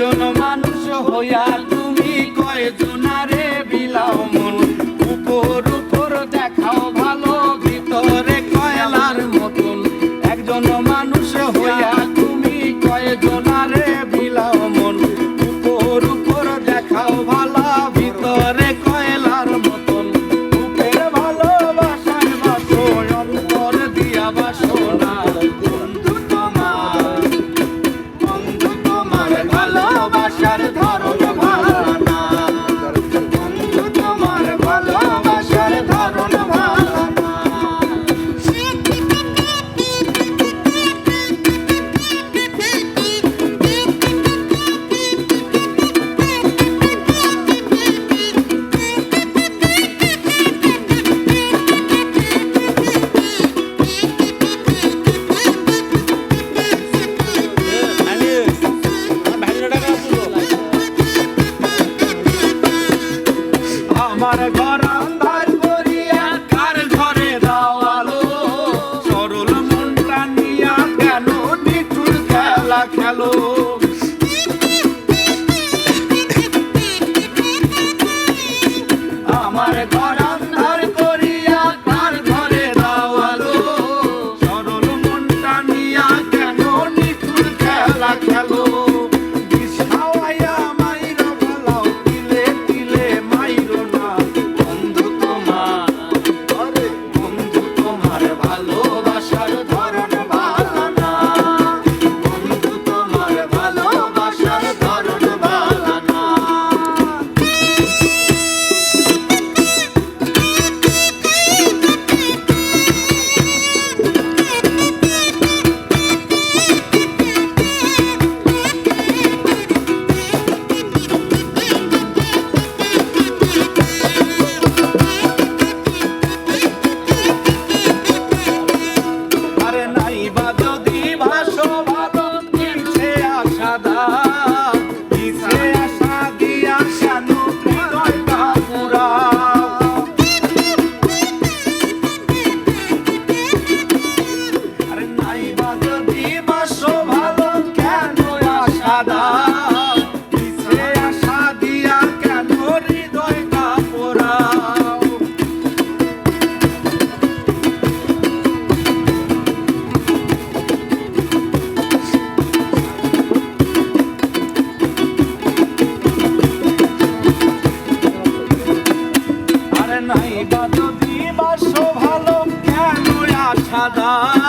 একজন মানুষ হইয়া তুমি কয়জন? ঘর বাস ভালো কেন সাদা